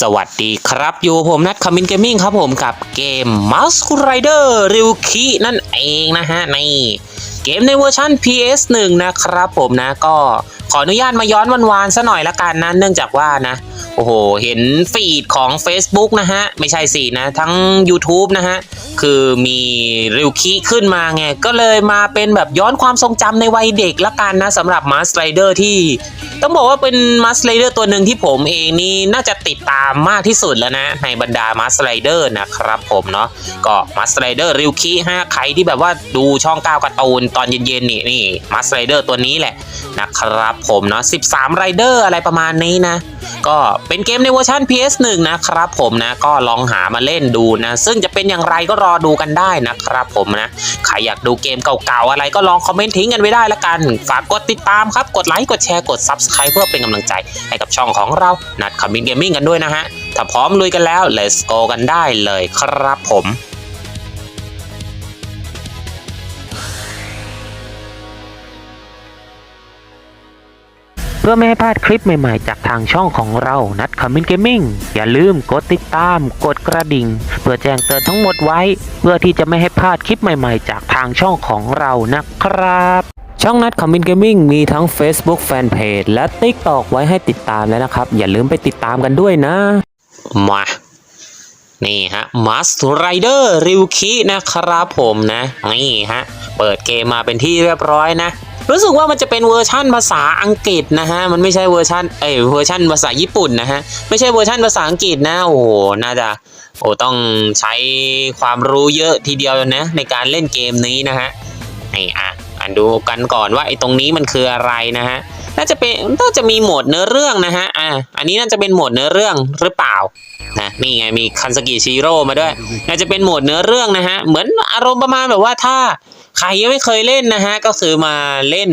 สวัสดีครับ อยู่ผมนัทคามินเกมมิ่งครับผมกับเกม Mouse Rider r y u k i นั่นเองนะฮะ ใน เกมในเวอร์ชัน PS1 นะครับผมนะก็ขออนุญาตมาย้อนวันวานซะหน่อยละกันนะเนื่องจากว่านะ โอ้โห เห็นฟีดของ Facebook นะฮะ ไม่ใช่สินะ ทั้ง YouTube นะฮะ คือมีริวคิขึ้นมาไง ก็เลยมาเป็นแบบย้อนความทรงจำในวัยเด็กละกันนะสำหรับมาสไรเดอร์ที่ ต้องบอกว่าเป็นมาสไรเดอร์ตัวหนึ่งที่ผมเองนี่น่าจะติดตามมากที่สุดแล้วนะ ในบรรดามาสไรเดอร์นะครับผมเนาะก็มาสไรเดอร์ริวคิฮะใครที่แบบว่าดูช่องก้าวการ์ตูนตอนเย็นๆนี่นี่มาสไรเดอร์ตัวนี้แหละนะครับผมเนาะ13ไรเดอร์อะไรประมาณนี้นะ ก็เป็นเกมในเวอร์ชัน PS1 นะครับผมนะก็ลองหามาเล่นดูนะ ซึ่งจะเป็นอย่างไรก็รอดูกันได้นะครับผมนะใครอยากดูเกมเก่าๆอะไรก็ลองคอมเมนต์ทิ้งกันไว้ได้ละกัน ฝากกดติดตามครับ กดไลค์กดแชร์กด Subscribe เพื่อเป็นกำลังใจให้กับช่องของเรานัดคอมมินเกมมิ่งกันด้วยนะฮะถ้าพร้อมลุยกันแล้ว let's go กันได้เลยครับผม พื่อไม่ให้พลาดคลิปใหม่ๆ จากทางช่องของเรานัดคอมมินเกมมิ่งอย่าลืมกดติดตาม กดกระดิ่ง เพื่อแจ้งเตือนทั้งหมดไว้ เพื่อที่จะไม่ให้พลาดคลิปใหม่ๆ จากทางช่องของเรานะครับช่องนัดคอมมินเกมมิ่งมีทั้ง Facebook Fanpage และ TikTok ไว้ให้ติดตามแล้วนะครับ อย่าลืมไปติดตามกันด้วยนะ มา นี่ฮะ Must Rider r y u k i นะครับผมนะ นี่ฮะ เปิดเกมมาเป็นที่เรียบร้อยนะ รู้สึกว่ามันจะเป็นเวอร์ชั่นภาษาอังกฤษนะฮะ มันไม่ใช่เวอร์ชันเอ้ยเวอร์ชันภาษาญี่ปุ่นนะฮะ ไม่ใช่เวอร์ชันภาษาอังกฤษนะ โอ้โห น่าจะ โอ้ต้องใช้ความรู้เยอะทีเดียวนะในการเล่นเกมนี้นะฮะนี่อะอ่านดูกันก่อนว่าไอ้ตรงนี้มันคืออะไรนะฮะ น่าจะเป็น น่าจะมีโหมดเนื้อเรื่องนะฮะ อะ อันนี้น่าจะเป็นโหมดเนื้อเรื่องหรือเปล่านะนี่ไงมีคันสกิชิโร่มาด้วย น่าจะเป็นโหมดเนื้อเรื่องนะฮะ เหมือนอารมณ์ประมาณแบบว่าถ้า ใครยังไม่เคยเล่นนะฮะก็คือมาเล่น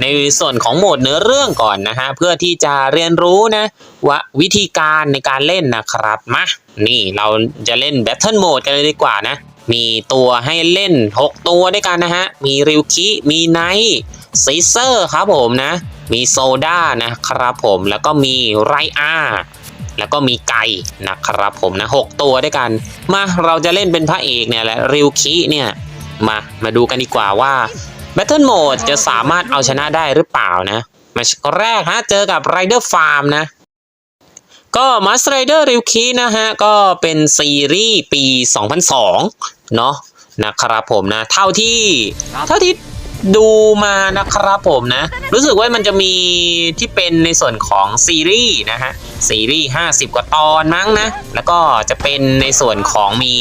ในส่วนของโหมดเนื้อเรื่องก่อนนะฮะเพื่อที่จะเรียนรู้นะว่าวิธีการในการเล่นนะครับมานี่เราจะเล่น Battle Mode กันเลยดีกว่านะ มีตัวให้เล่น 6 ตัวด้วยกันนะฮะ มีริวคิมีไนท์ซีเซอร์ครับผมนะ มีโซดานะครับผมแล้วก็มีไรอาแล้วก็มีไก่นะครับผมนะหกตัวด้วยกัน มาเราจะเล่นเป็นพระเอกเนี่ยแหละริวคิเนี่ย มา มาดูกันดีกว่าว่า Battle Mode จะสามารถเอาชนะได้หรือเปล่านะมาชแรกฮะเจอกับ Rider Farm นะ ก็ m a s t Rider r y u k i นะฮะ ก็เป็นซีรีส์ปี 2002 เนาะนะครับผมนะ เท่าที่เท่าที่ ดูมานะครับผมนะ รู้สึกว่ามันจะมีที่เป็นในส่วนของซีรีส์นะฮะ ซีรีส์ 50 กว่าตอนมั้งนะ แล้วก็จะเป็นในส่วนของมี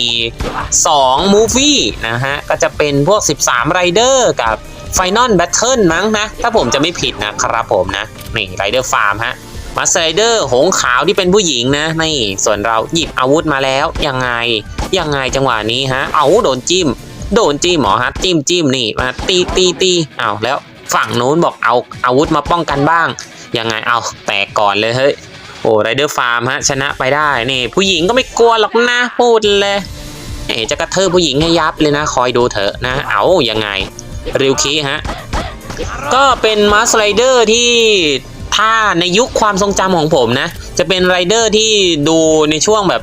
2 Movie นะฮะ ก็จะเป็นพวก 13 Rider กับ Final Battle มั้งนะ ถ้าผมจะไม่ผิดนะครับผมนะ นี่ Rider Farm ฮะมาสไ r เดอร์หงขาวที่เป็นผู้หญิงนะนี่ส่วนเราหยิบอาวุธมาแล้ว ยังไงยังไงจังหวะนี้ฮะ เอาโดนจิ้ม โดนจิ้มหรอฮะจิ้มจิ้มนี่มาตีตีตีเอาวแล้วฝั่งนู้นบอกเอาอาวุธมาป้องกันบ้าง ยังไงเอาแตกก่อนเลยเฮ้ยโอ้ไรเดอร์ฟาร์มฮะชนะไปได้นี่ ผู้หญิงก็ไม่กลัวหรอกนะพูดเลยเอ๋จะกระเทือผู้หญิงให้ยับเลยนะ คอยดูเถอะนะ เอายังไงริวคีฮะก็เป็นมาสไรเดอร์ที่ถ้าในยุคความทรงจำของผมนะ จะเป็นไรเดอร์ที่ดูในช่วงแบบ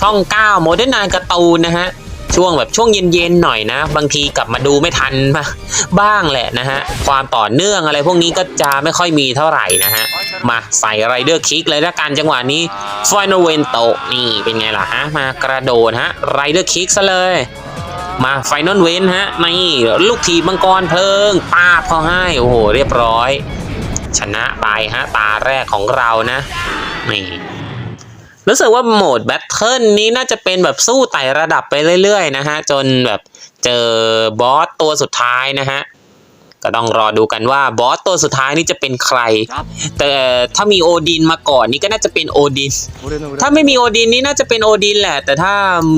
ช่อง 9 โมเดิร์นไนการ์ตูนนะฮะ ช่วงแบบช่วงเย็นๆหน่อยนะ บางทีกลับมาดูไม่ทันมาบ้างแหละนะฮะ ความต่อเนื่องอะไรพวกนี้ก็จะไม่ค่อยมีเท่าไหร่นะฮะ มาใส่ไรเดอร์คิกเลยละกันจังหวะนี้ฟอยนเวนโตนี่เป็นไงล่ะฮะ มากระโดดฮะไรเดอร์คิกซะเลยมาไฟนอลเวนฮะนี่ลูกทีมังกรเพลิงปาเขาให้ โอ้โห เรียบร้อย ชนะไปฮะ ตาแรกของเรานะ นี่ รู้สึกว่าโหมดแบทเทิลนี้น่าจะเป็นแบบสู้ไต่ระดับไปเรื่อยๆนะฮะ จนแบบเจอบอสตัวสุดท้ายนะฮะ ก็ต้องรอดูกันว่าบอสตัวสุดท้ายนี่จะเป็นใคร แต่ถ้ามีโอดินมาก่อนนี่ก็น่าจะเป็นโอดิน ถ้าไม่มีโอดินนี่น่าจะเป็นโอดินแหละ แต่ถ้า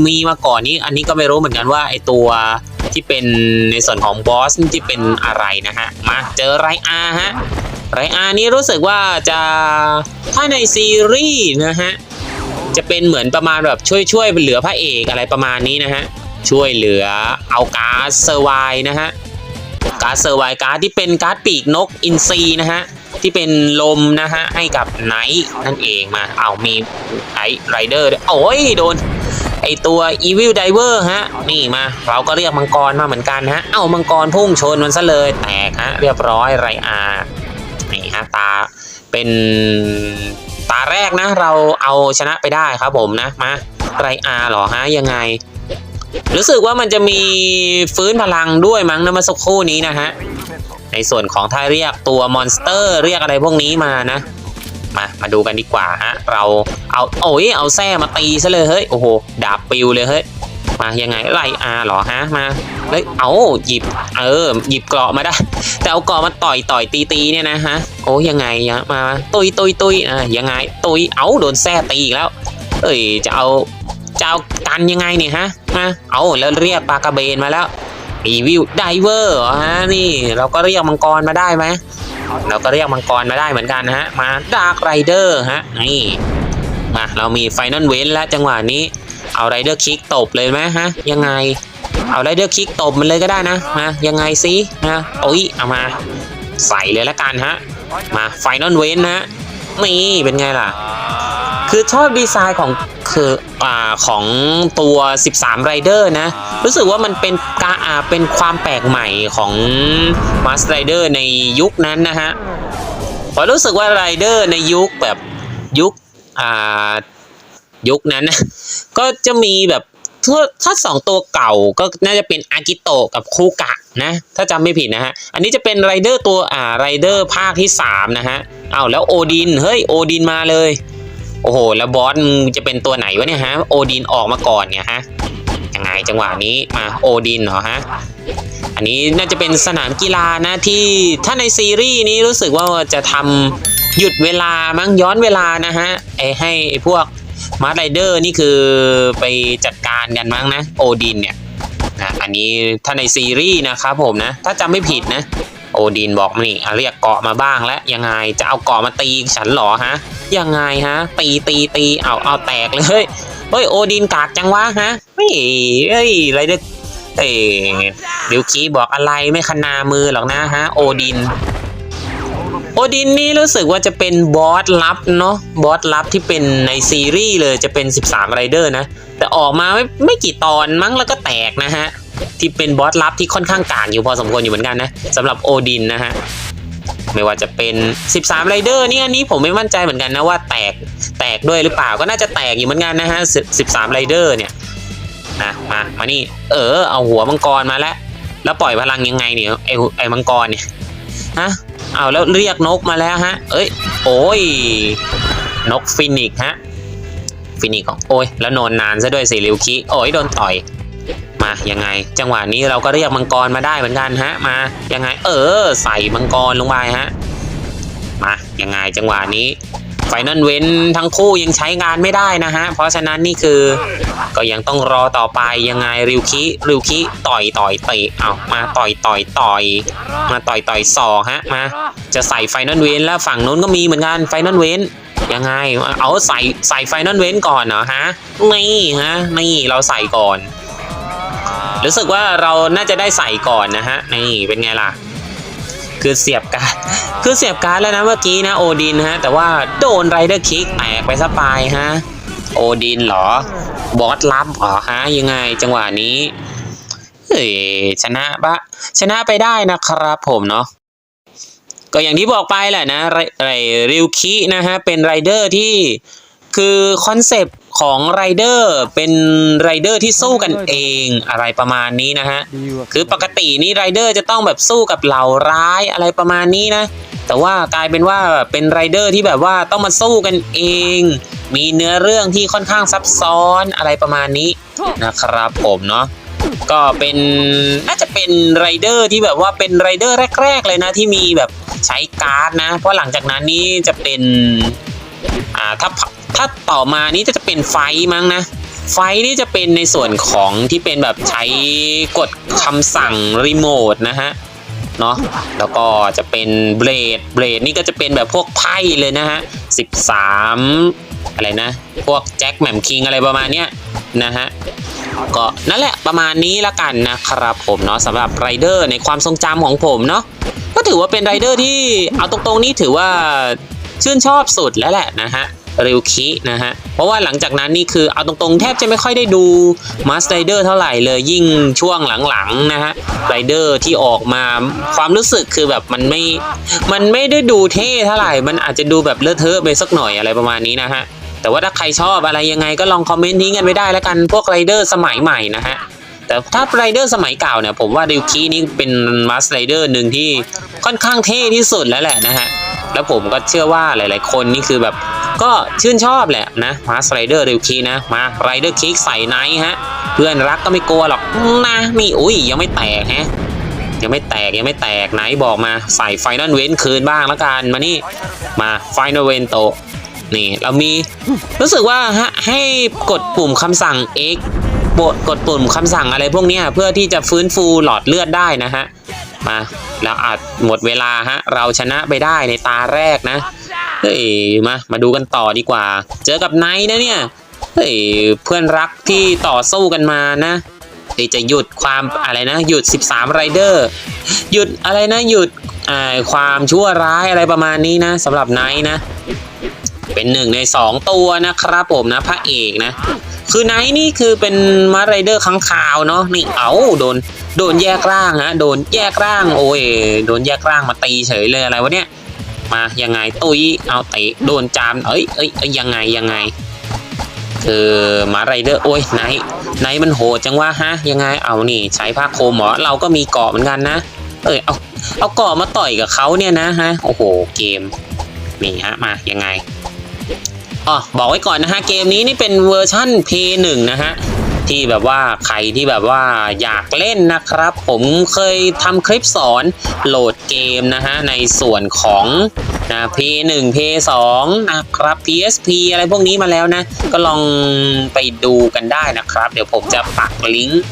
มีมาก่อนนี้อันนี้ก็ไม่รู้เหมือนกันว่าไอตัวที่เป็นในส่วนของบอสนี่ที่เป็นอะไรนะฮะ มาเจอไรอาฮะไรอานี่รู้สึกว่าจะถ้าในซีรีส์นะฮะ จะเป็นเหมือนประมาณแบบช่วยช่วยเหลือพระเอกอะไรประมาณนี้นะฮะช่วยเหลือเอาการ์ดเซอร์ไวนะฮะการ์ดเซอร์ไวการ์ดที่เป็นการ์ดปีกนกอินซีนะฮะที่เป็นลมนะฮะให้กับไนท์นั่นเองมาเอามีไอไรเดอร์โอ้ยโดนไอตัว Evil Diver ฮะนี่มาเราก็เรียกมังกรมาเหมือนกันฮะเอามังกรพุ่งชนมันซะเลยแตกฮะเรียบร้อยไรอานี่ฮะตาเป็น ตาแรกนะ เราเอาชนะไปได้ครับผมนะมาไรอาหรอฮะยังไง รู้สึกว่ามันจะมีฟื้นพลังด้วยมั้งนะมาสักครู่นี้นะฮะในส่วนของถ้าเรียกตัวมอนสเตอร์เรียกอะไรพวกนี้มานะ มามาดูกันดีกว่าฮะเราเอาโอ้ยเอาแส้มาตีซะเลยเฮ้ยโอ้โหดาบปิวเลยเฮ้ย มายังไงไล่อาเหรอฮะมาเฮ้ยเอาหยิบเออหยิบเกราะมาได้ แต่เอาเกราะมาต่อยต่อยตีตีเนี่ยนะฮะโอ้ยังไงยะมาตุยตุยตุยอะยังไงตุยเอาโดนแส้ตีอีกแล้ว เอ้ยจะเอาจะเอากันยังไงเนี่ยฮะมาเอาแล้วเรียกปลากระเบนมาแล้วรีวิวไดเวอร์เหรอฮะนี่เราก็เรียกมังกรมาได้ไหมเราก็เรียกมังกรมาได้เหมือนกันนะฮะมาดาร์กไรเดอร์ฮะนี่มาเรามีไฟนอลเวนแล้วจังหวะนี้ เอาไรเดอร์คิกตบเลยไหมฮะ ยังไง เอาไรเดอร์คิกตบมันเลยก็ได้นะมายังไงสินะโอ้ยเอามา ใส่เลยละกันฮะ มาไฟนอลเวนนะนี่เป็นไงล่ะ คือชอบดีไซน์ของคืออ่าของตัว 13ไรเดอร์นะ รู้สึกว่ามันเป็นกาอ่าเป็นความแปลกใหม่ของ m a s ไรเดอร์ในยุคนั้นนะฮะผมรู้สึกว่าไรเดอร์ในยุคแบบยุคอ่า ยุคนั้นนะก็จะมีแบบถ้าถ้าสองตัวเก่าก็น่าจะเป็นอากิโตะกับคูกะนะ ถ้าจำไม่ผิดนะฮะ อันนี้จะเป็นไรเดอร์ตัวอ่าไรเดอร์ภาคที่ 3 นะฮะเอาแล้วโอดิน เฮ้ย โอดินมาเลย โอ้โห แล้วบอสจะเป็นตัวไหนวะเนี่ยฮะ โอดินออกมาก่อนเนี่ยฮะยังไงจังหวะนี้มาโอดินเหรอฮะ อันนี้น่าจะเป็นสนามกีฬานะที่ถ้าในซีรีส์นี้รู้สึกว่าจะทำหยุดเวลามั้งย้อนเวลานะฮะไอให้พวก มาร์ทไรเดอร์นี่คือไปจัดการกันมั้งนะ โอดินเนี่ยนะอันนี้ถ้าในซีรีส์นะครับผมนะ ถ้าจำไม่ผิดนะ โอดินบอกมานี่อะเรียกเกาะมาบ้างแล้ว ยังไงจะเอาเกาะมาตีฉันหรอฮะ ยังไงฮะ ตีตีตีเอาเอาแตกเลย เฮ้ยเฮ้ยโอดินกากจังวะฮะเฮ้ยเฮ้ยไรเดอร์เอ้ยดิวคีบอกอะไรไม่ขนามือหรอกนะฮะ โอดิน โอดินนี่รู้สึกว่าจะเป็นบอสลับเนาะบอสลับที่เป็นในซีรีส์เลยจะเป็น 13ไรเดอร์นะ แต่ออกมาไม่ไม่กี่ตอนมั้งแล้วก็แตกนะฮะ ที่เป็นบอสลับที่ค่อนข้างกากอยู่พอสมควรอยู่เหมือนกันนะสำหรับโอดินนะฮะไม่ว่าจะเป็น 13ไรเดอร์นี่อันนี้ผมไม่มั่นใจเหมือนกันนะว่าแตกแตกด้วยหรือเปล่าก็น่าจะแตกอยู่เหมือนกันนะฮะ13ไรเดอร์เนี่ยนะมามานี่ เออ เอาหัวมังกรมาแล้ว แล้วปล่อยพลังยังไงเนี่ยไอไอมังกรเนี่ยฮะ เอาแล้วเรียกนกมาแล้วฮะ เอ้ย โอ้ย นกฟินิกฮะ ฟินิกของโอ้ย แล้วนอนนานซะด้วยสิริวคิ โอ้ยโดนต่อย มายังไง จังหวะนี้เราก็เรียกมังกรมาได้เหมือนกันฮะ มายังไง เออ ใส่มังกรลงไปฮะ มายังไงจังหวะนี้ ไฟนอลเว้นทั้งคู่ยังใช้งานไม่ได้นะฮะ เพราะฉะนั้นนี่คือก็ยังต้องรอต่อไปยังไงริวคิริวคิต่อยต่อยเตะเอามาต่อยต่อยต่อย มาต่อยต่อยศอฮะมาจะใส่ไฟนอลเว้นแล้วฝั่งนู้นก็มีเหมือนกันไฟนอลเว้นยังไงเอาใส่ใส่ไฟนอลเว้นก่อนเหรอฮะนี่ฮะนี่เราใส่ก่อน รู้สึกว่าเราน่าจะได้ใส่ก่อนนะฮะนี่เป็นไงล่ะ คือเสียบการ์ดคือเสียบการ์ดแล้วนะเมื่อกี้นะโอดินฮะแต่ว่าโดนไรเดอร์คิกแตกไปซะปลายฮะโอดินเหรอบอสลับเหรอฮะยังไงจังหวะนี้เฮ้ยชนะปะชนะไปได้นะครับผมเนาะก็อย่างที่บอกไปแหละนะไรไรริวคินะฮะเป็นไรเดอร์ที่ คือคอนเซปต์ของไรเดอร์เป็นไรเดอร์ที่สู้กันเองอะไรประมาณนี้นะฮะ คือปกตินี่ไรเดอร์จะต้องแบบสู้กับเหล่าร้ายอะไรประมาณนี้นะ แต่ว่ากลายเป็นว่าเป็นไรเดอร์ที่แบบว่าต้องมาสู้กันเอง มีเนื้อเรื่องที่ค่อนข้างซับซ้อนอะไรประมาณนี้นะครับผมเนาะก็เป็นน่าจะเป็นไรเดอร์ที่แบบว่าเป็นไรเดอร์แรก ๆ เลยนะที่มีแบบใช้การ์ดนะ เพราะหลังจากนั้นนี่จะเป็นอ่าถ้า ถ้าต่อมานี้จะเป็นไฟมั้งนะ ไฟนี่จะเป็นในส่วนของที่เป็นแบบใช้กดคำสั่งรีโมทนะฮะเนาะแล้วก็จะเป็นเบลดเบลดนี่ก็จะเป็นแบบพวกไพ่เลยนะฮะ13 อะไรนะ พวกแจ็คแหม่มคิงอะไรประมาณเนี้ยนะฮะก็นั่นแหละประมาณนี้ละกันนะครับผมเนาะสำหรับไรเดอร์ในความทรงจำของผมเนาะก็ถือว่าเป็นไรเดอร์ที่เอาตรงๆนี่ถือว่าชื่นชอบสุดแล้วแหละนะฮะ ริวคินะฮะ เพราะว่าหลังจากนั้นนี่คือเอาตรงๆ แทบจะไม่ค่อยได้ดูมาสไรเดอร์เท่าไหร่เลยยิ่งช่วงหลังๆนะฮะไรเดอร์ที่ออกมาความรู้สึกคือแบบมันไม่ มันไม่ได้ดูเท่เท่าไหร่ มันอาจจะดูแบบเลอะเทอะไปสักหน่อยอะไรประมาณนี้นะฮะ แต่ว่าถ้าใครชอบอะไรยังไงก็ลองคอมเมนต์ทิ้งกันไว้ได้แล้วกันพวกไรเดอร์สมัยใหม่นะฮะแต่ถ้าไรเดอร์สมัยเก่าเนี่ยผมว่าริวคีนี่เป็นมาสไรเดอร์หนึ่งที่ค่อนข้างเท่ที่สุดแล้วแหละนะฮะ แล้วผมก็เชื่อว่าหลาย ๆ คนนี่คือแบบ ก็ชื่นชอบแหละนะมาสไรเดอร์ริวคีนะมาไรเดอร์คิกใส่ไนท์ฮะ เพื่อนรักก็ไม่กลัวหรอกนะนี่อุ้ยยังไม่แตกฮะยังไม่แตกยังไม่แตกไหนบอกมาใส่ไฟนอลเวนคืนบ้างและกันมานี่มาไฟนอลเวนโตนี่เรามีรู้สึกว่าฮะให้กดปุ่มคำสั่ง X บดกดปุ่มคำสั่งอะไรพวกนี้เพื่อที่จะฟื้นฟูหลอดเลือดได้นะฮะ มาแล้วอาจหมดเวลาฮะ เราชนะไปได้ในตาแรกนะ เฮ้ย มา มาดูกันต่อดีกว่า เจอกับไนท์นะเนี่ย เฮ้ย เพื่อนรักที่ต่อสู้กันมานะเฮ้ยจะหยุดความอะไรนะ หยุด 13ไรเดอร์ หยุดอะไรนะ หยุดความชั่วร้ายอะไรประมาณนี้นะสำหรับไนท์นะ เป็นหนึ่งในสองตัวนะครับผมนะพระเอกนะ คือไนท์นี่คือเป็นมาไรเดอร์ค้างคาวเนาะนี่เอาโดนโดนแยกร่างฮะโดนแยกร่างโอ้ยโดนแยกร่างมาตีเฉยเลยอะไรวะเนี่ยมายังไงตุยเอาเตะโดนจามเอ้ยเอ้ยเอ้ยยังไงยังไงคือมาไรเดอร์โอ้ยไนท์ไนท์มันโหดจังวะฮะยังไงเอานี่ใช้ผ้าโคมเหรอเราก็มีเกาะเหมือนกันนะ เอ้ยเอาเอาเกาะมาต่อยกับเขาเนี่ยนะฮะโอ้โหเกมนี่ฮะมายังไง อ๋อบอกไว้ก่อนนะฮะ เกมนี้นี่เป็นเวอร์ชั่น P1 นะฮะ ที่แบบว่าใครที่แบบว่าอยากเล่นนะครับ ผมเคยทำคลิปสอนโหลดเกมนะฮะ ในส่วนของนะ P1 P2 นะครับ PSP อะไรพวกนี้มาแล้วนะ ก็ลองไปดูกันได้นะครับ เดี๋ยวผมจะปักลิงก์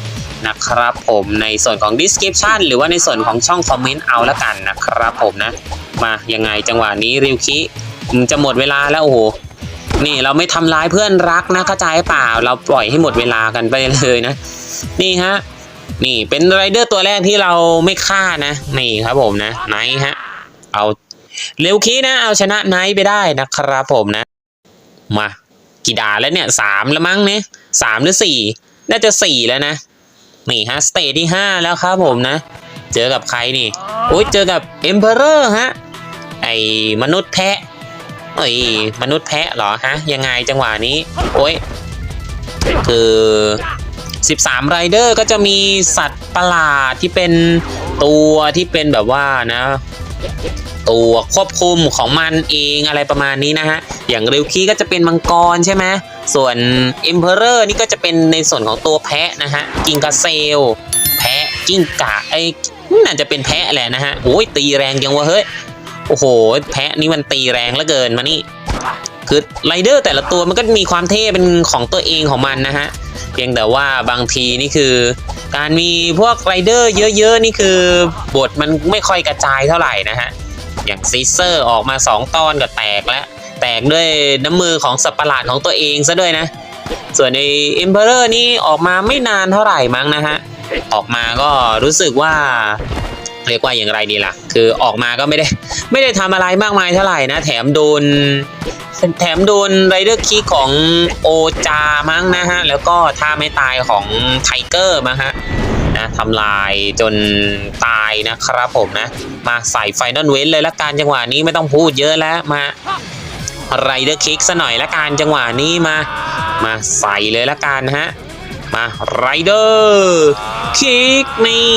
นะครับผมในส่วนของ description หรือว่าในส่วนของช่องคอมเมนต์เอาละกันนะครับผมนะ มายังไงจังหวะนี้ริวคิมจะหมดเวลาแล้วโอ้โห นี่เราไม่ทำร้ายเพื่อนรักนะเข้าใจเปล่า เราปล่อยให้หมดเวลากันไปเลยนะ นี่ฮะ นี่เป็นไรเดอร์ตัวแรกที่เราไม่ฆ่านะ นี่ครับผมนะไนท์ฮะ เอาเร็วคีนะเอาชนะไนท์ไปได้นะครับผมนะ มากี่ด่าแล้วเนี่ยสามแล้วมั้งเนี่ยสามหรือสี่น่าจะสี่แล้วนะ นี่ฮะสเตจที่ห้าแล้วครับผมนะ เจอกับใครนี่โอ้ยเจอกับเอ็มเพอเรอร์ฮะไอ้มนุษย์แพะ เอ้ยมนุษย์แพะเหรอฮะ ยังไงจังหวะนี้ โอ้ยคือ 13ไรเดอร์ก็จะมีสัตว์ประหลาดที่เป็นตัวที่เป็นแบบว่านะ ตัวควบคุมของมันเองอะไรประมาณนี้นะฮะ อย่างริวคีก็จะเป็นมังกรใช่ไหมส่วน Emperor นี่ก็จะเป็นในส่วนของตัวแพะนะฮะกิงกาเซล แพะกิ้งกะไอ้น่าจะเป็นแพะแหละนะฮะโอ้ยตีแรงจังวะเฮ้ย โอ้โห แพะนี่มันตีแรงเหลือเกินมานี่ คือไรเดอร์แต่ละตัวมันก็มีความเท่เป็นของตัวเองของมันนะฮะ เพียงแต่ว่าบางทีนี่คือ การมีพวกไรเดอร์เยอะๆ นี่คือบทมันไม่ค่อยกระจายเท่าไหร่นะฮะ อย่างซีเซอร์ออกมา 2 ตอนก็แตกแล้ว แตกด้วยน้ำมือของสัตว์ประหลาดของตัวเองซะด้วยนะ ส่วนใน Emperor นี่ออกมาไม่นานเท่าไหร่มั้งนะฮะ ออกมาก็รู้สึกว่า เรียกว่าอย่างไรดีล่ะ คือออกมาก็ไม่ได้ ไม่ได้ทำอะไรมากมายเท่าไหร่นะ แถมโดน แถมโดนไรเดอร์คีของโอจามั้งนะฮะ แล้วก็ท่าไม่ตายของไทเกอร์มั้งฮะนะทำลายจนตายนะครับผมนะ มาใส่ไฟนอลเวนเลยละกันจังหวะนี้ไม่ต้องพูดเยอะแล้วมาไรเดอร์คิกซะหน่อยละกันจังหวะนี้มา มาใส่เลยละกันฮะ มาไรเดอร์คิกนี่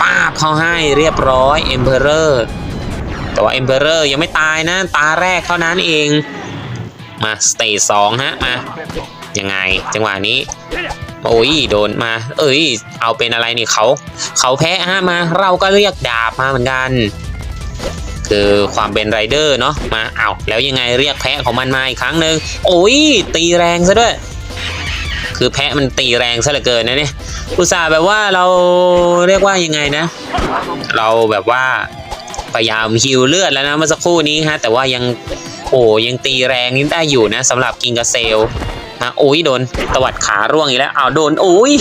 ป้าบเขาให้เรียบร้อยเอ็มเพอเรอร์แต่ว่าเอ็มเพอเรอร์ยังไม่ตายนะ ตาแรกเท่านั้นเอง มาสเตจสองฮะมายังไงจังหวะนี้ โอ้ยโดนมา เอ้ย เอาเป็นอะไรนี่เขา เขาแพ้ฮะมา เราก็เรียกดาบมาเหมือนกัน คือความเป็นไรเดอร์เนาะมาเอาแล้วยังไงเรียกแพะของมันมาอีกครั้งหนึ่งโอ้ยตีแรงซะด้วย คือแพะมันตีแรงซะเหลือเกินนะเนี่ยอุตส่าห์แบบว่าเราเรียกว่ายังไงนะ เราแบบว่าพยายามฮิวเลือดแล้วนะเมื่อสักครู่นี้ฮะแต่ว่ายังโอ้ยังตีแรงนี่ได้อยู่นะสำหรับกิงกาเซลนะโอ้ยโดนตวัดขาร่วงอีกแล้วอ้าวโดนโอ้ย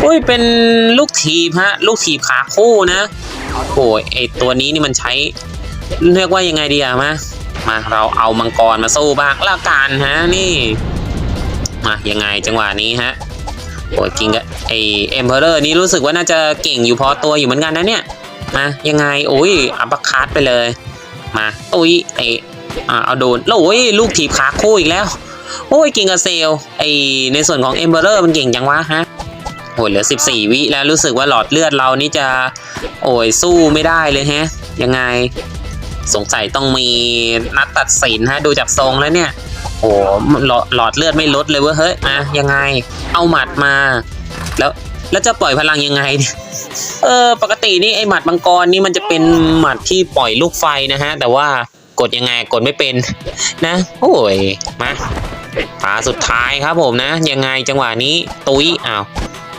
โอ้ยเป็นลูกทีบฮะลูกทีบขาคู่นะโอ้ยไอตัวนี้นี่มันใช้เรียกว่ายังไงดีอะมามาเราเอามังกรมาสู้บ้างละกันฮะนี่ มายังไงจังหวะนี้ฮะโอ้ยกิงกัไอเอ็มเพอเรอร์นี่รู้สึกว่าน่าจะเก่งอยู่พอตัวอยู่เหมือนกันนะเนี่ย มายังไงโอ้ยอัปคัตไปเลย มาอุ้ยไออ่าเอาโดนแล้วโอ้ยลูกถีบขาคู่อีกแล้ว โอ้ยกิงกับเซลไอในส่วนของเอ็มเพอเรอร์มันเก่งจังวะฮะโอ้ยเหลือ 14 วิแล้วรู้สึกว่าหลอดเลือดเรานี่จะ โอ้ยสู้ไม่ได้เลยฮะ ยังไง สงสัยต้องมีนัดตัดสินฮะดูจากทรงแล้วเนี่ย โอ้หลอดหลอดเลือดไม่ลดเลยเว้ยเฮ้ยอะยังไง เอาหมัดมา แล้วแล้วจะปล่อยพลังยังไง เออ ปกตินี่ไอหมัดมังกรนี่มันจะเป็นหมัดที่ปล่อยลูกไฟนะฮะ แต่ว่ากดยังไงกดไม่เป็นนะ โอ้ยมาตาสุดท้ายครับผมนะ ยังไงจังหวะนี้ตุ้ยอ้าว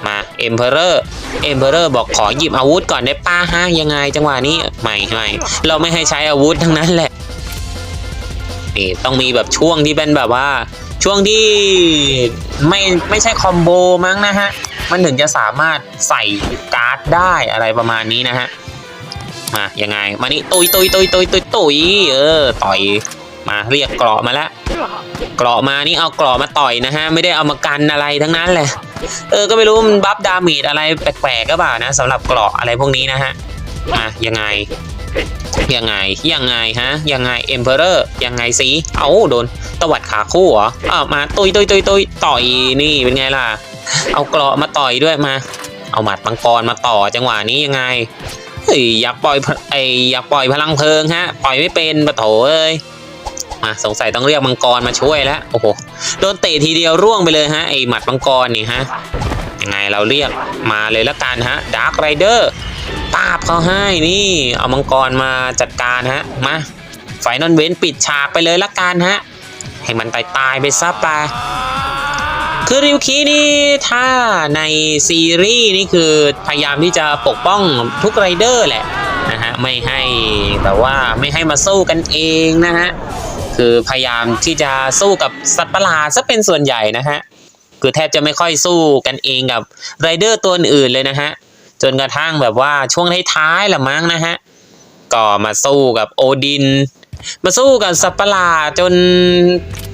มาเอ็มเพอเรอร์เอ็มเบอร์บอกขอหยิบอาวุธก่อนได้ป้าฮะยังไงจังหวะนี้ไม่ไม่เราไม่ให้ใช้อาวุธทั้งนั้นแหละ นี่ต้องมีแบบช่วงที่เป็นแบบว่า ช่วงที่ไม่ไม่ใช่คอมโบมั้งนะฮะ มันถึงจะสามารถใส่การ์ดได้อะไรประมาณนี้นะฮะ มายังไง มานี่ตุยตุยตุยตุยตุยตุยเออต่อยมาเรียกเกราะมาแล้วเกราะมานี่เอาเกราะมาต่อยนะฮะ ไม่ได้เอามากันอะไรทั้งนั้นเลยเออก็ไม่รู้มันบัฟดาเมจอะไรแปลกๆก็เปล่านะสำหรับเกราะอะไรพวกนี้นะฮะอะยังไง ยังไงยังไงฮะ ยังไงเอ็มเพอเรอร์ยังไงสิเอาโดนตวัดขาคู่เหรออ้าวมาตุยตุยตุยตุยต่อยนี่เป็นไงล่ะ เอาเกราะมาต่อยด้วยมา เอาหมัดมังกรมาต่อจังหวะนี้ยังไงเฮ้ยอยากปล่อยไออยากปล่อยพลังเพลิงฮะ ปล่อยไม่เป็นปะโถเอ้ยมาสงสัยต้องเรียกมังกรมาช่วยแล้วโอ้โหโดนเตะทีเดียวร่วงไปเลยฮะไอหมัดมังกรนี่ฮะยังไงเราเรียกมาเลยละกันฮะดาร์คไรเดอร์ ปาบเขาให้นี่ เอามังกรมาจัดการฮะ มาไฟนอลเวนปิดฉากไปเลยละกันฮะ ให้มันตายตายไปซะไปคือริวคีนี่ถ้าในซีรีส์นี่คือพยายามที่จะปกป้องทุกไรเดอร์แหละนะฮะไม่ให้แบบว่าไม่ให้มาสู้กันเองนะฮะคือพยายามที่จะสู้กับสัตว์ประหลาดซะเป็นส่วนใหญ่นะฮะคือแทบจะไม่ค่อยสู้กันเองกับไรเดอร์ตัวอื่นเลยนะฮะ จนกระทั่งแบบว่าช่วงท้ายๆละมั้งนะฮะก็มาสู้กับโอดิน มาสู้กับสัตว์ประหลาดจน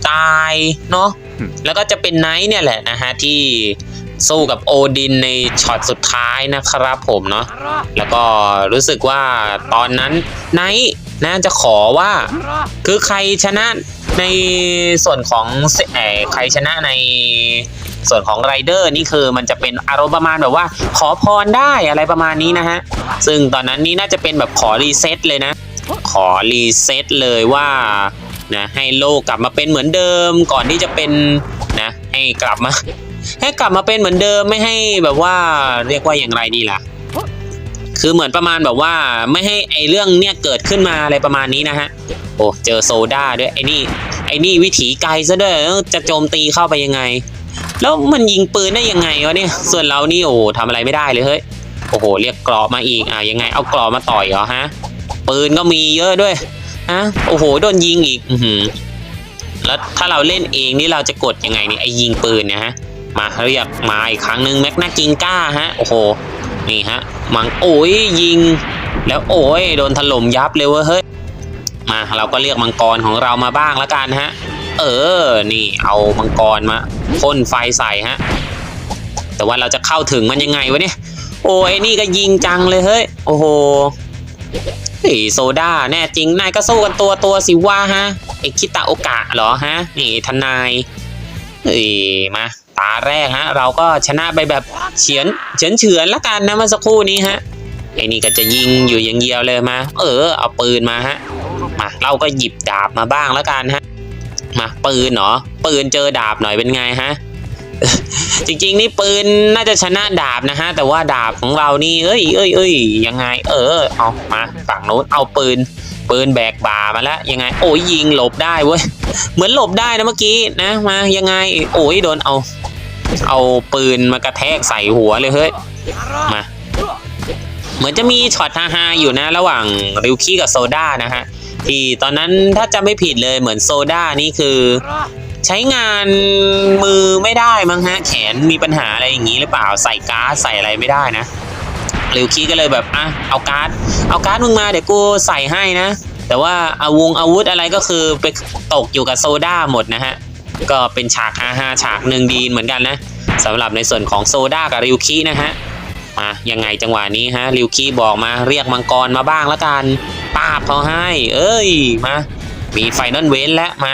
ตายเนาะแล้วก็จะเป็นไนท์เนี่ยแหละนะฮะที่สู้กับโอดินในช็อตสุดท้ายนะครับผมเนาะแล้วก็รู้สึกว่าตอนนั้นไนท์น่าจะขอว่า คือใครชนะในส่วนของเสเอ่อใครชนะใน ส่วนของไรเดอร์นี่คือมันจะเป็นอารมณ์ประมาณแบบว่า ขอพรได้อะไรประมาณนี้นะฮะ ซึ่งตอนนั้นนี่น่าจะเป็นแบบขอรีเซ็ตเลยนะ ขอรีเซ็ตเลยว่านะให้โลกกลับมาเป็นเหมือนเดิมก่อนที่จะเป็นนะให้กลับมา ให้กลับมาเป็นเหมือนเดิมไม่ให้แบบว่าเรียกว่าอย่างไรดีล่ะ คือเหมือนประมาณแบบว่าไม่ให้ไอเรื่องเนี้ยเกิดขึ้นมาอะไรประมาณนี้นะฮะโอ้เจอโซดาด้วยไอ้นี่ไอ้นี่วิถีไกลซะด้วยจะโจมตีเข้าไปยังไง แล้วมันยิงปืนได้ยังไงวะเนี่ย ส่วนเรานี่โอ้ทำอะไรไม่ได้เลยเฮ้ย โอ้โห เรียกกรอบมาอีก อะยังไง เอากรอบมาต่อยเหรอฮะ ปืนก็มีเยอะด้วย ฮะ โอ้โห โดนยิงอีก อือแล้วถ้าเราเล่นเองนี่เราจะกดยังไงเนี่ยไอ้ยิงปืนเนี่ยฮะ มาเรียกมาอีกครั้งหนึ่งแม็กนากิงก้าฮะ โอ้โห นี่ฮะ มังโอ้ยยิง แล้วโอ้ยโดนถล่มยับเลยเว้ย เฮ้ย มาเราก็เรียกมังกรของเรามาบ้างแล้วกันฮะ เออ นี่เอามังกรมาพ่นไฟใส่ฮะ แต่ว่าเราจะเข้าถึงมันยังไงวะเนี่ย โอ้ยนี่ก็ยิงจังเลยเฮ้ย โอ้โหเฮ้ยโซดาแน่จริง นายก็สู้กันตัวตัวสิว่าฮะ ไอคิตาโอกะเหรอฮะ นี่ทนายเฮ้ยมา ตาแรกฮะ เราก็ชนะไปแบบเฉียนเฉือนเฉือนละกันนะเมื่อสักครู่นี้ฮะ ไอ้นี่ก็จะยิงอยู่อย่างเดียวเลยมา เออ เอาปืนมาฮะ มา เราก็หยิบดาบมาบ้างล้วกันฮะ มาปืนเหรอปืนเจอดาบหน่อยเป็นไงฮะจริงๆนี่ปืนน่าจะชนะดาบนะฮะ แต่ว่าดาบของเรานี่เอ้ยเอ้ยเอ้ยยังไง เออเอามาฝั่งโน้นเอาปืน ปืนแบกบ่ามาแล้วยังไง โอ้ยยิงหลบได้เว้ยเหมือนหลบได้นะเมื่อกี้นะมายังไง โอ้ยโดนเอา เอาปืนมากระแทกใส่หัวเลยเฮ้ยมาเหมือนจะมีช็อตฮาๆอยู่นะ ระหว่างริวคีกับโซดานะฮะ ที่ตอนนั้นถ้าจำไม่ผิดเลยเหมือนโซดานี่คือ ใช้งานมือไม่ได้มั้งฮะ แขนมีปัญหาอะไรอย่างนี้หรือเปล่าใส่ก๊าซใส่อะไรไม่ได้นะริวคีก็เลยแบบอะเอาการ์ดเอาการ์ดมึงมาเดี๋ยวกูใส่ให้นะ แต่ว่าอาวงอาวุธอะไรก็คือไปตกอยู่กับโซดาหมดนะฮะ ก็เป็นฉากฮาฮาๆฉากหนึ่งดีเหมือนกันนะสำหรับในส่วนของโซดากับริวคีนะฮะมายังไงจังหวะนี้ฮะริวคีบอกมาเรียกมังกรมาบ้างแล้วกัน ปาบเขาให้ เอ้ยมา มีไฟนอลเวนแล้วมา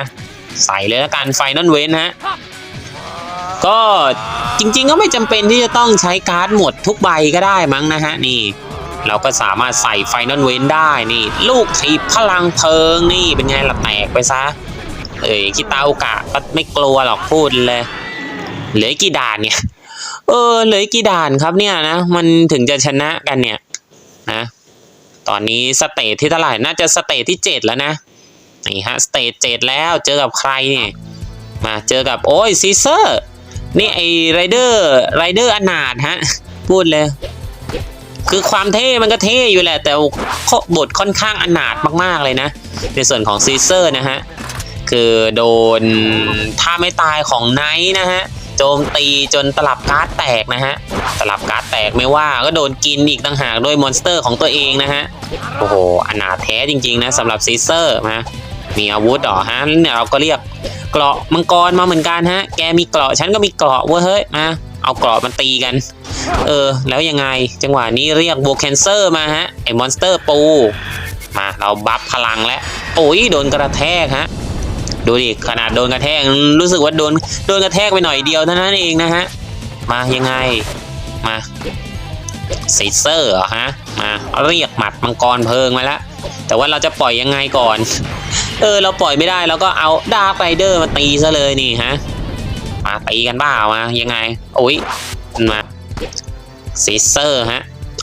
ใส่เลยแล้วกันไฟนอลเวนฮะก็จริง ๆ ก็ไม่จำเป็นที่จะต้องใช้การ์ดหมดทุกใบก็ได้มั้งนะฮะนี่ เราก็สามารถใส่ไฟนอลเวนได้นี่ ลูกทีบพลังเพลิงนี่เป็นไงละแตกไปซะเอ้ยคิตาโอกะก็ไม่กลัวหรอกพูดเลยเหลือกี่ด่านเนี่ยเออเหลืออีกกี่ด่านครับเนี่ยนะ มันถึงจะชนะกันเนี่ยนะ ตอนนี้สเตจที่เท่าไหร่น่าจะสเตจที่เจ็ดแล้วนะนี่ฮะสเตจเจ็ดแล้วเจอกับใครเนี่ยมาเจอกับโอ้ยซีเซอร์นี่ไอไรเดอร์ไรเดอร์อนาถฮะพูดเลย คือความเท่มันก็เท่อยู่แหละ แต่บทค่อนข้างอนาถมากๆเลยนะ ในส่วนของซีเซอร์นะฮะ คือโดนท่าไม่ตายของไนท์นะฮะ โจมตีจนตลับการ์ดแตกนะฮะ ตลับการ์ดแตกไม่ว่าก็โดนกินอีกต่างหากด้วยมอนสเตอร์ของตัวเองนะฮะ โอ้โหอนาถแท้จริงๆนะสำหรับซีเซอร์นะมีอาวุธเหรอฮะเนี่ยเราก็เรียกเกราะมังกรมาเหมือนกันฮะ แกมีเกราะฉันก็มีเกราะเว้ยเฮ้ยมาเอาเกราะมันตีกัน เออ แล้วยังไงจังหวะนี้เรียกโบเคนเซอร์มาฮะไอ้มอนสเตอร์ปู มาเราบัฟพลังแล้วโอ้ยโดนกระแทกฮะ ดูดิขนาดโดนกระแทกรู้สึกว่าโดนโดนกระแทกไปหน่อยเดียวเท่านั้นเองนะฮะมายังไงมาซีเซอร์เหรอฮะมาเรียกหมัดมังกรเพลิงมาแล้วแต่ว่าเราจะปล่อยยังไงก่อน เออ เราปล่อยไม่ได้เราก็เอาดาร์ไรเดอร์มาตีซะเลยนี่ฮะมาตีกันบ้ามายังไงโอ้ยมาซีเซอร์ฮะ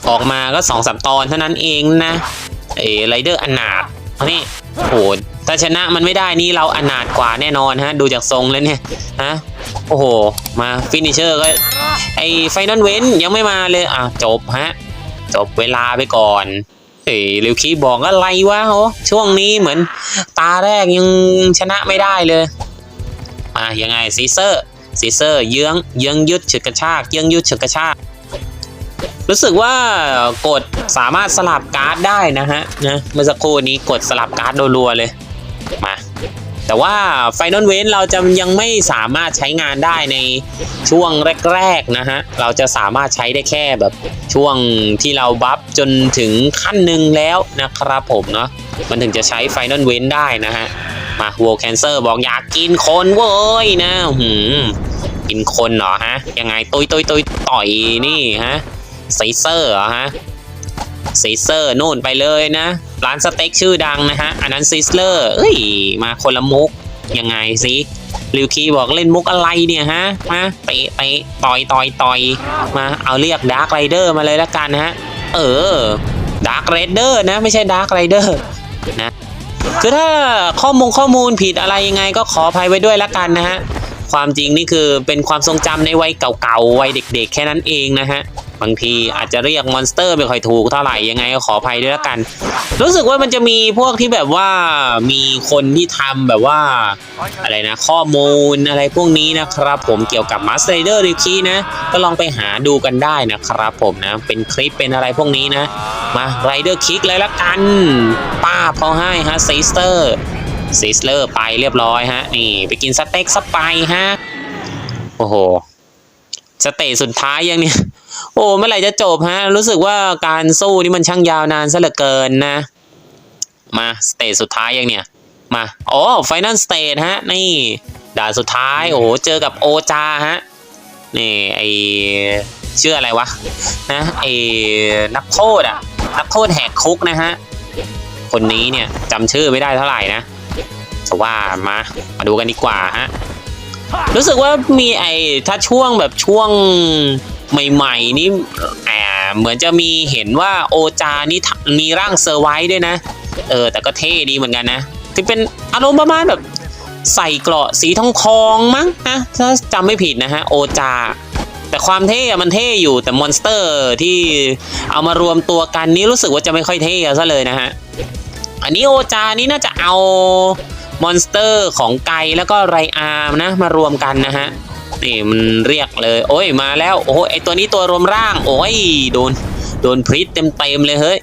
ออกมาก็สองสามตอนเท่านั้นเองนะเอไรเดอร์อนาถนี่ โอ้โหถ้าชนะมันไม่ได้นี่เราอนาถกว่าแน่นอนฮะ ดูจากทรงแล้วเนี่ยฮะโอ้โห มาฟินิเชอร์ก็ไอไฟนอลเว้นยังไม่มาเลยอะจบฮะ จบเวลาไปก่อนเฮ้ยริวคีบอกอะไรวะโหช่วงนี้เหมือนตาแรกยังชนะไม่ได้เลยอะยังไงซีเซอร์ซีเซอร์เยื้องเยื้องยึดฉึกกระชากเยื้องยึดฉึกกระชาก รู้สึกว่ากดสามารถสลับการ์ดได้นะฮะนะเมื่อสักครู่นี้กดสลับการ์ดรัวๆเลยมาแต่ว่าไฟนอลเวนเราจะยังไม่สามารถใช้งานได้ในช่วงแรกๆนะฮะเราจะสามารถใช้ได้แค่แบบช่วงที่เราบัฟจนถึงขั้นหนึ่งแล้วนะครับผมเนาะมันถึงจะใช้ไฟนอลเวนได้นะฮะมาโวแคนเซอร์บอกอยากกินคนเว้ยนะหืมกินคนเหรอฮะยังไงตุยตุยตุยต่อยนี่ฮะ ซเซอร์เหรอฮะซเซอร์นู่นไปเลยนะ ร้านสเต็กชื่อดังนะฮะ อันนั้นซิสเลอร์เอ้ย มาคนละมุก ยังไงสิริวคีบอกเล่นมุกอะไรเนี่ยฮะ มาเตะเตะต่อยต่อยต่อยมาเอาเรียกดาร์ r ไรเดอร์มาเลยละกันนะฮะ เออดาร์ r ไรเดอร์นะ ไม่ใช่ดาร์ r ไรเดอร์นะคือถ้าข้อมูลข้อมูลผิดอะไรยังไงก็ขออภัยไว้ด้วยละกันนะฮะ ความจริงนี่คือเป็นความทรงจำในวัยเก่าๆวัยเด็กๆ แค่นั้นเองนะฮะ บางทีอาจจะเรียกมอนสเตอร์ไม่ค่อยถูกเท่าไหร่ยังไงก็ขออภัยด้วยละกัน รู้สึกว่ามันจะมีพวกที่แบบว่ามีคนที่ทำแบบว่าอะไรนะข้อมูลอะไรพวกนี้นะครับ ผมเกี่ยวกับมาสเตอร์ริคีนะ ก็ลองไปหาดูกันได้นะครับผมนะ เป็นคลิปเป็นอะไรพวกนี้นะ มาไรเดอร์คิกเลยละกัน ป้าบเขาให้ฮะซีสเตอร์ซีสเลอร์ไปเรียบร้อยฮะ นี่ไปกินสเต็กสไปฮะ โอ้โห สเตจสุดท้ายยังเนี่ย โอ้เมื่อไหร่จะจบฮะ รู้สึกว่าการสู้นี่มันช่างยาวนานซะเหลือเกินนะ มาสเตจสุดท้ายยังเนี่ย มาโอ้ไฟนอลสเตจฮะ นี่ ด่านสุดท้าย โอ้เจอกับโอจาฮะ นี่ไอชื่ออะไรวะ นะไอนักโทษอะนักโทษแหกคุกนะฮะ คนนี้เนี่ยจำชื่อไม่ได้เท่าไหร่นะแต่ว่ามา มาดูกันดีกว่าฮะ รู้สึกว่ามีไอ้ถ้าช่วงแบบช่วงใหม่ๆ นี่แอบเหมือนจะมีเห็นว่าโอจานี่มีร่างเซอร์ไวส์ด้วยนะ เออ แต่ก็เท่ดีเหมือนกันนะที่เป็นอารมณ์ประมาณแบบใส่เกราะสีทองคองมั้งนะถ้าจำไม่ผิดนะฮะ โอจา แต่ความเท่มันเท่อยู่แต่มอนสเตอร์ที่เอามารวมตัวกันนี้รู้สึกว่าจะไม่ค่อยเท่ซะเลยนะฮะ อันนี้โอจานี่น่าจะเอา มอนสเตอร์ของไกแล้วก็ไรอาร์มนะมารวมกันนะฮะนี่มันเรียกเลย โอ้ยมาแล้วโอ้ยไอตัวนี้ตัวรวมร่าง โอ้ยโดนโดนพริษเต็มๆเลยเฮ้ย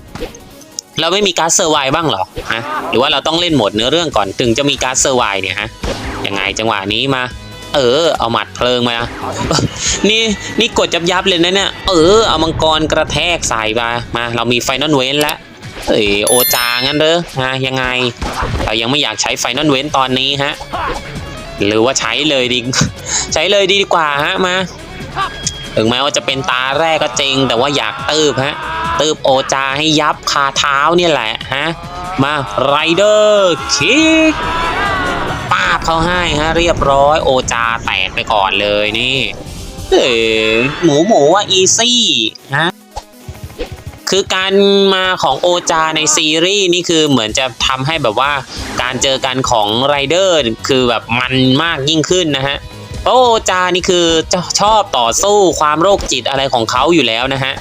เราไม่มีการดเซอร์ไวบ้างหรอฮะหรือว่าเราต้องเล่นหมดเนื้อเรื่องก่อนถึงจะมีการดเซอร์ไวเนี่ยฮะยังไงจังหวะนี้มา เออ เอาหมัดเพลิงมานี่นี่กดยับยับเลยนะเนี่ยเออเอามังกรกระแทกใส่มามา เรามีไฟนอลเวนแล้ว เอ้ยโอจางั้นเด้อฮะยังไงเรายังไม่อยากใช้ไฟนอลเวนตอนนี้ฮะหรือว่าใช้เลยดีใช้เลยดีกว่าฮะมาถึงแม้ว่าจะเป็นตาแรกก็จริง แต่ว่าอยากตืบฮะตืบโอจาให้ยับคาเท้าเนี่ยแหละฮะมาไรเดอร์คิกป้าบเขาให้ฮะเรียบร้อยโอจาแตกไปก่อนเลยนี่เออหมูหมูว่าอีซี่ฮะ คือการมาของโอจาในซีรีส์นี่คือเหมือนจะทำให้แบบว่าการเจอกันของไรเดอร์คือแบบมันมากยิ่งขึ้นนะฮะเพราะโอจานี่คือชอบต่อสู้ความโรคจิตอะไรของเขาอยู่แล้วนะฮะ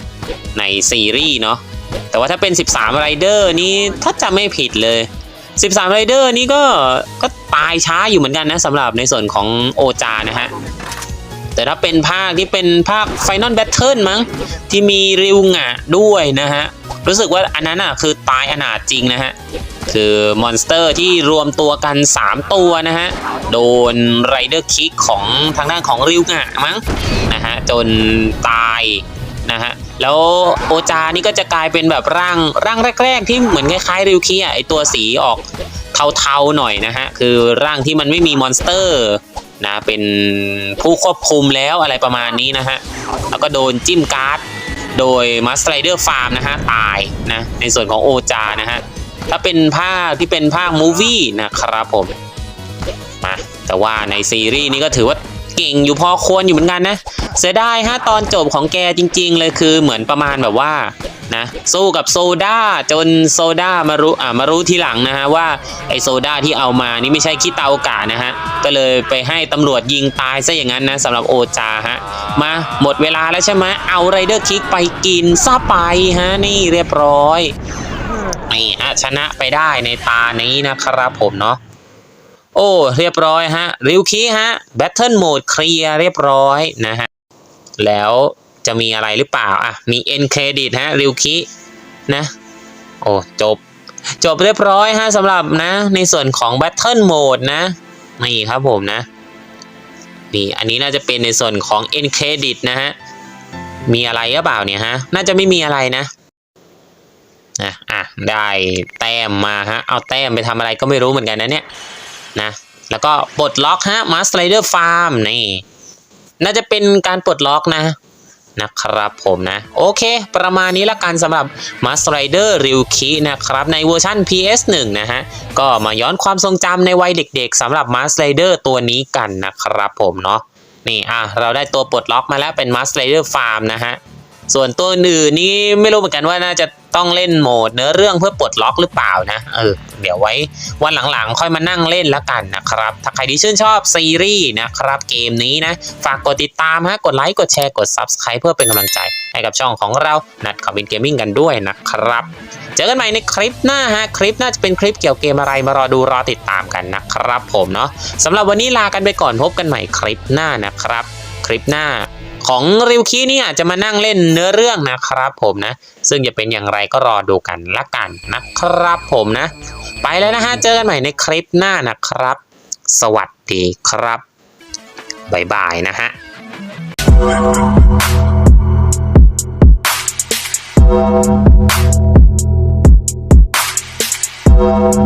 ในซีรีส์เนาะแต่ว่าถ้าเป็น 13ไรเดอร์นี่ถ้าจำไม่ผิดเลย 13ไรเดอร์นี่ก็ก็ตายช้าอยู่เหมือนกันนะสำหรับในส่วนของโอจานะฮะ แต่ถ้าเป็นภาคที่เป็นภาค Final Battle มั้ง ที่มีริวงะด้วยนะฮะ รู้สึกว่าอันนั้นอะคือตายอนาถจริงนะฮะ คือมอนสเตอร์ที่รวมตัวกัน 3 ตัวนะฮะ โดนไรเดอร์คิกของทางด้านของริวงะมั้งนะฮะ จนตายนะฮะแล้วโอจานี่ก็จะกลายเป็นแบบร่างร่างแรก ๆ ที่เหมือนคล้ายๆริวคิอะไอตัวสีออกเทาๆหน่อยนะฮะ คือร่างที่มันไม่มีมอนสเตอร์ นะเป็นผู้ควบคุมแล้วอะไรประมาณนี้นะฮะแล้วก็โดนจิ้มการ์ดโดยมัสไ r เดอร์ฟาร์มนะฮะตายนะในส่วนของโอจานะฮะถ้าเป็นภาคที่เป็นภาคมูวี่นะครับผมมาแต่ว่าในซีรีส์นี้ก็ถือว่าเก่งอยู่พอควรอยู่เหมือนกันนะ เสียดายฮะตอนจบของแกจริง ๆ เลยคือเหมือนประมาณแบบว่า นะสู้กับโซดาจนโซดามารู้อ่ามารู้ทีหลังนะฮะว่าไอโซดาที่เอามานี่ไม่ใช่ขี้เตากานะฮะก็เลยไปให้ตำรวจยิงตายซะอย่างนั้นนะสำหรับโอจาฮะมาหมดเวลาแล้วใช่ไหมเอาไรเดอร์คิกไปกินซะไปฮะนี่เรียบร้อยนี่ฮะชนะไปได้ในตานี้นะครับผมเนาะโอ้เรียบร้อยฮะริวคีฮะแบทเทิลโหมดเคลียร์เรียบร้อยนะฮะแล้ว จะมีอะไรหรือเปล่าอะมีเอ็นเครดิตฮะริวคีนะโอ้จบ จบเรียบร้อยฮะสำหรับนะ ในส่วนของ Battle Mode นะนี่ครับผมนะนี่อันนี้น่าจะเป็นในส่วนของ End Credit นะฮะ มีอะไรหรือเปล่าเนี่ยฮะ น่าจะไม่มีอะไรนะนะอะ ได้แต้มมาฮะ เอาแต้มไปทำอะไรก็ไม่รู้เหมือนกันนะเนี่ยนะ แล้วก็ปลดล็อกฮะ Master Rider Farm นี่ น่าจะเป็นการปลดล็อกนะ นะครับผมนะ โอเค ประมาณนี้ละกันสำหรับ m a s t r i d e r Ryuki นะครับ ในเวอร์ชัน PS1 นะฮะ ก็มาย้อนความทรงจำในวัยเด็กๆสำหรับ m a s t r i d e r ตัวนี้กันนะครับผมเนาะนี่อะเราได้ตัวปลดล็อกมาแล้วเป็น m a s t Rider Farm นะฮะ ส่วนตัวอื่นนี่ไม่รู้เหมือนกันว่าน่าจะต้องเล่นโหมดเนื้อเรื่องเพื่อปลดล็อกหรือเปล่านะเออเดี๋ยวไว้วันหลังๆ ค่อยมานั่งเล่นแล้วกันนะครับ ถ้าใครที่ชื่นชอบซีรีส์นะครับ เกมนี้นะ ฝากกดติดตามฮะกดไลค์กดแชร์กด Subscribe เพื่อเป็นกำลังใจให้กับช่องของเรานัดคอมบินเกมมิ่งกันด้วยนะครับ เจอกันใหม่ในคลิปหน้าฮะคลิปหน่าจะเป็นคลิปเกี่ยวเกมอะไรมารอดูรอติดตามกันนะครับ ผมเนาะสำหรับวันนี้ลากันไปก่อนพบกันใหม่คลิปหน้านะครับ คลิปหน้า ของริวคีนี่อาจจะมานั่งเล่นเนื้อเรื่องนะครับผมนะ ซึ่งจะเป็นอย่างไรก็รอดูกันละกันนะครับผมนะ ไปแล้วนะฮะเจอกันใหม่ในคลิปหน้านะครับ สวัสดีครับบ๊ายบายนะฮะ Buzz dog.